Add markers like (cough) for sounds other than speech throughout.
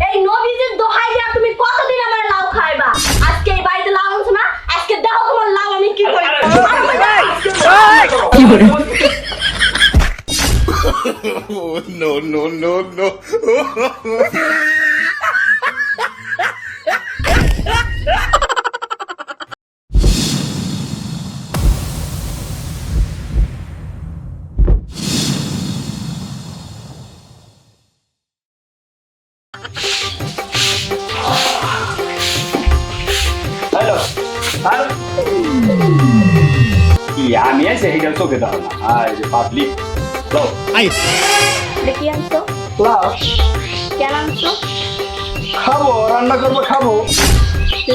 এই নবীজির দোহাই দিয়া তুমি কতদিন আমার লাউ খাইবা আজকে এই বাড়িতে লাউ আনছো না আজকে দেখো তোমার লাউ আমি কি করি Oh, no, no, no, no. আমি আছে এটা চোখে দাও না। আর পাবলিক কি আনছো? লাউ। কেন আনছো? খাব রান্না করব খাব।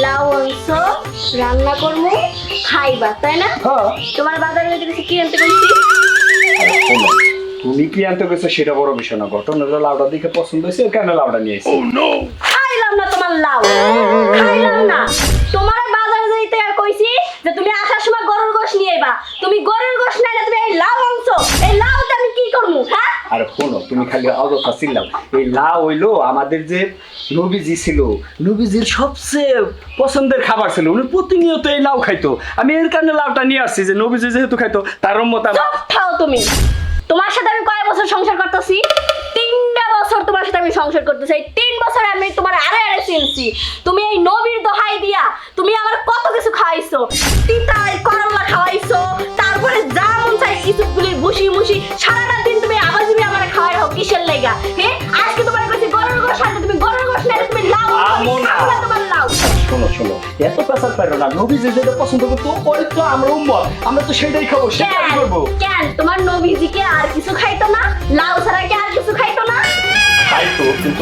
লাউ আনছো রান্না করব খাইবা তাই না? হ্যাঁ। তোমার বাজারে যেতে গেছে কি আনতে বলছি আরে তুমি কি আনতে গেছো সেটা বড় বিষয় না ঘটনা হলো লাউটা দেখে পছন্দ হয়েছে কেন লাউটা নিয়ে এসেছি? খাইলাম না তোমার লাউ। খাইলাম না। যে তুমি আসার সময় গরুর গোশ নিয়ে আইবা। তুমি গরুর গোশ না তুমি এই লাউ আনছো। এই লাউতে আমি কি করব হ্যাঁ? আরে শোনো তুমি খালি অযথা চিল্লাও। এই লাউ হইল আমাদের যে নবীজি ছিল নবীজির সবচেয়ে পছন্দের খাবার ছিল। উনি প্রতিনিয়ত এই লাউ খাইতো। আমি এর কারণে লাউটা নিয়ে আসছি যে নবীজি যেহেতু খাইতো তার মত তুমি। তোমার সাথে আমি কয় বছর সংসার করতেছি। তোমার সাথে আমি সংসার করতেছি এই তিন বছর আমি তোমার আরে আরে চিনছি। তুমি এই নবীর দোহাই দিয়া তুমি আমার কত কিছু খাওয়াইছো তিতাই করলা খাওয়াইছো। তারপরে যা মন চাই ইসুপগুলির ভুসি মুসি সারাটা দিন তুমি আবার তুমি আমার খাওয়াই হোক কিসের লেগা? হ্যাঁ আজকে তোমার কাছে গরুর গোশ আনতে তুমি গরুর গোশ না তুমি লাউ আমরা তোমার লাউ। শোনো শোনো এত পেশার পারো না। নবীজি যেটা পছন্দ করতো ওই তো আমরা উম্মত। আমরা তো সেটাই খাব সেটাই করব? কেন? তোমার নবীজিকে আর কিছু খাইতো না? লাউ ছাড়া কি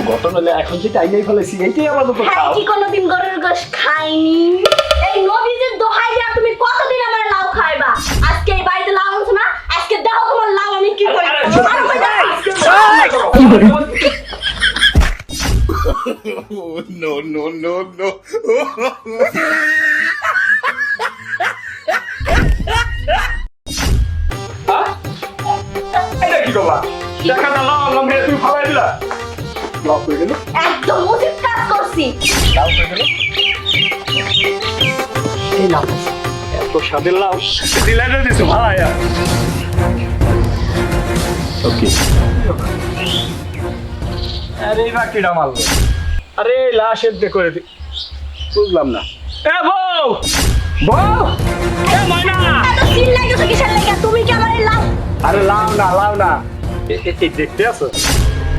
কিন্তু ঘটনা হলে এখন যেটা আইনাই ফেলেছি এইটাই আমাদের তো হ্যাঁ খাও। কি কোনোদিন গরুর গোশ খাইনি। এই নবীজির দোহাই দিয়া তুমি কতদিন আমার লাউ খাইবা? আজকে এই বাড়িতে লাউ আনছো না? আজকে দেখো তোমার লাউ আমি কি করি। (laughs) no, no, no, no. (laughs) কি করবা দেখা না লাউ আনলাম তুমি ফালাই দিলা। লাউ গেল একদম উচিত কাজ করছি। লাউ এই লাউ এত স্বাদের লাউ। দিলাই দিছো ভালাই ওকে আরে এই বাকিটা মারলো আরে লাশের দে করে দি বুঝলাম না। এ বউ! বউ! এ ময়না! এত সিল লাগেছো কিসের লাগা? তুমি কি আমার লাউ আরে লাও না লাও না। এই দেখতে আছো?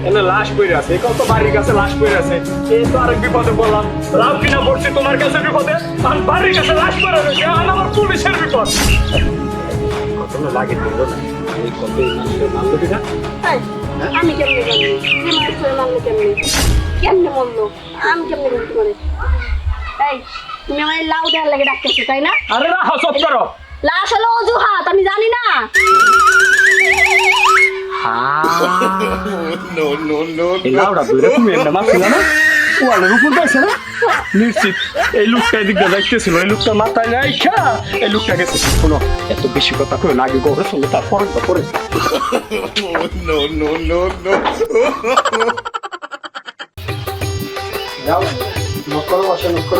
এনে লাশ পড়ে আছে। কত বাড়ির কাছে লাশ পড়ে আছে। এই তো আরেক বিপদে বললাম লাভ কিনা পড়ছি তোমার কাছে বিপদে? আর বাড়ির কাছে লাশ পড়ে রয়েছে আর আমার পুলিশের বিপদ। কত না লাগে দিল না কত মানুষের কিনা আমি কেমনে জানি? কেমনে? আমি কেমনে জানি তোমার এই তুমি আমার লাউ দেওয়ার লাগে ডাকতেছো তাই না? আরে করো। লাশ হলো অজুহাত আমি জানি না। Oh, no, no, no, এই no. লাউটা দুই রকম একটা মাছ ছিল না ওয়ালের উপর পাইছে না নিশ্চিত। এই লোকটা এদিকটা দেখতেছিল এই লোকটা মাথায় রাইখা এই লোকটা গেছে। শোনো এত বেশি কথা কই না আগে গড়ে চলো তারপরে পরে Oh, no, no, no, no. যাও নক করো বসে নক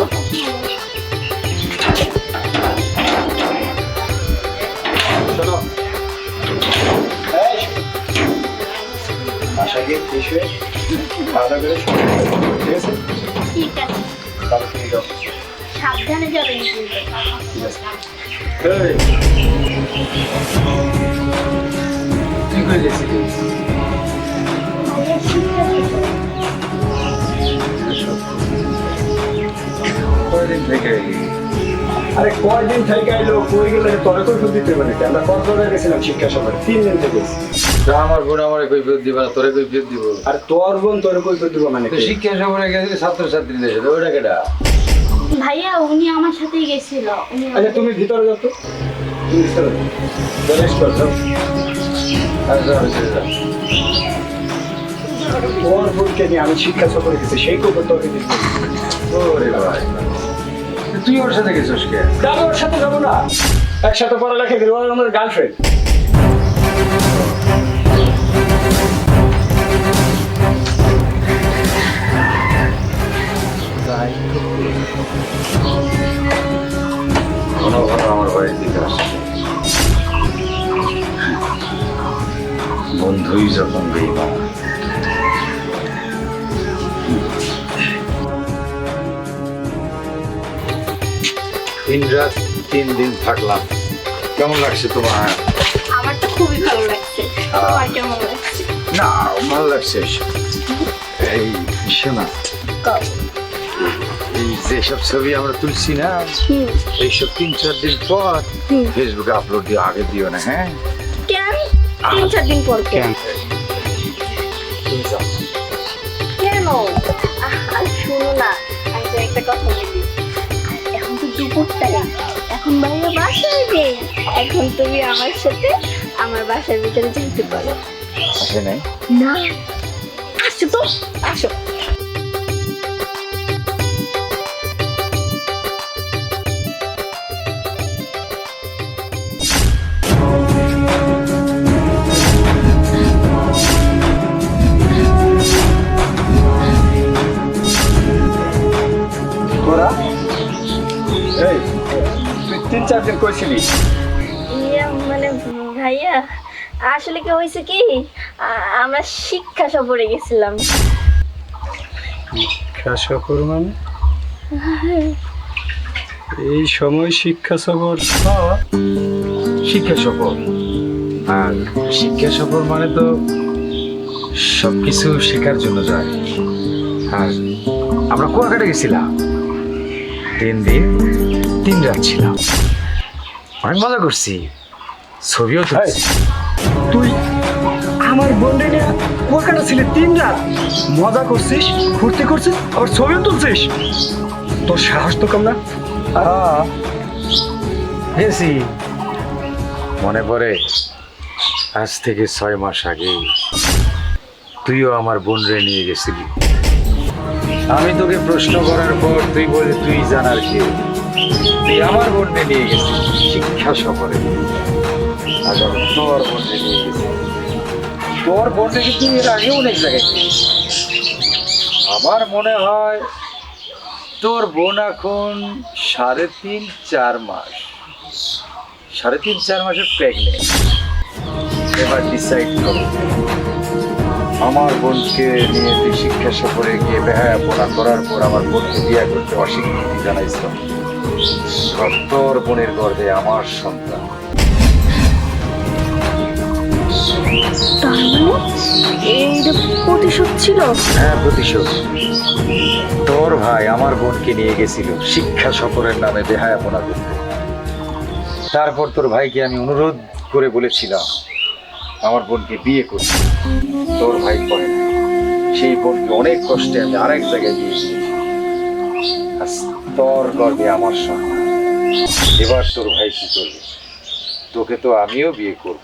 গিয়ে ফ্রেশ হয়ে খাওয়া দাওয়া করে ঠিক আছে? ঠিক আছে। তাহলে তুমি যাও। সাবধানে যাবেন ঠিক আছে। তুই কই গেছিলিস কয়দিন থেকে আরে কয়দিন থেকে এলো কই গেলে তোরে কই দিতে পারি আমরা কক্সবাজার গেছিলাম শিক্ষা সভায় তিন দিন থেকে। যা আমার বোন আমার কই ফেরত দিবা না তোরে কই ফেরত দিব। আর তোর বোন তোরে কই ফুল দিব মানে শিক্ষা সফরে গেছে ছাত্রছাত্রীদের সাথে ওইটা কেটা ভাইয়া উনি আমার সাথেই গেছিল। আচ্ছা তুমি ভিতরে যাও তো। তুমি ভিতরে তোর বোনকে নিয়ে আমি শিক্ষা সফরে গেছি সেই খবর তোকে দিচ্ছি ওরে ভাই তুই ওর সাথে গেছিস কে? যাব ওর সাথে যাব না। একসাথে পড়ালেখা করি ওর আমার গার্লফ্রেন্ড ঘন ঘন আমার বাড়ির দিকে আসে বন্ধুই যখন বেইমান। তিন রাত তিন দিন থাকলাম। কেমন লাগছে তোমার? আমার তো খুবই ভালো লাগছে। তোমার কেমন লাগছে? না ভালো লাগছে। এই শোনা। যেসব ছবি আমরা তুলছি না। এইসব তিন চার দিন পর। ফেসবুকে আপলোড দিয়ে আগে দিও না হ্যাঁ? কেন? তিন চার দিন পর কেন? কেন? আর শুনো না আচ্ছা একটা কথা বলি। এখন তো দুপুর টাইম এখন বাইরে বাসায় নেই। এখন তুমি আমার সাথে আমার বাসার ভিতরে যেতে পারো। আসে নাই? না। আসো তো আসো। কইছিলি ইয়া মানে ভাইয়া আসলে কি হয়েছে কি? আমরা শিক্ষা সফরে গেছিলাম। শিক্ষা সফর মানে? এই সময় শিক্ষা সফর শিক্ষা সফর। আর শিক্ষা সফর মানে তো সব কিছু শেখার জন্য যায়। আর আমরা কুয়াকাটা গেছিলাম। তিন দিন তিন রাত ছিলাম। অনেক মজা করছি। ছবিও তুলছি তুই আমার বন্ধে কুয়াকাটা ছিলে তিন রাত। মজা করছিস ফুর্তি করছিস আবার ছবিও তুলছিস। তোর সাহস তো কম না? গেছি। মনে পড়ে আজ থেকে ছয় মাস আগে তুইও আমার বোন বোনরে নিয়ে গেছিলি। আমি তোকে প্রশ্ন করার পর তুই বলে তুই জানার কে? তুই আমার বোনরে নিয়ে গেছিস শিক্ষা সফরে। আমি তোর বোনরে নিয়ে গেছি। তোর বোনরে কিন্তু এর আগে অনেক জায়গায় আমার মনে হয় তোর বোন এখন সাড়ে তিন, চার মাস। সাড়ে তিন, চার মাসের প্রেগনেন্ট এবার ডিসাইড করো। আমার বোনকে নিয়ে তুই শিক্ষা সফরে গিয়ে বেহায়া পড়া করার পর আমার বোনকে বিয়ে করতে অস্বীকৃতি জানাইছ। তোর বোনের গর্ভে আমার সন্তান। তার মানে? এইটা প্রতিশোধ ছিল? হ্যাঁ প্রতিশোধ। তোর ভাই আমার বোনকে নিয়ে গেছিল শিক্ষা সফরের নামে বেহায়াপনা করতে। তারপর তোর ভাইকে আমি অনুরোধ করে বলেছিলাম আমার বোনকে বিয়ে করতে। তোর ভাই করে সেই বোনকে অনেক কষ্টে আমি আরেক জায়গায় দিয়েছি আজ তোর গর্বে আমার সন্তান এবার তোর ভাই কি করবে? তোকে তো আমিও বিয়ে করব।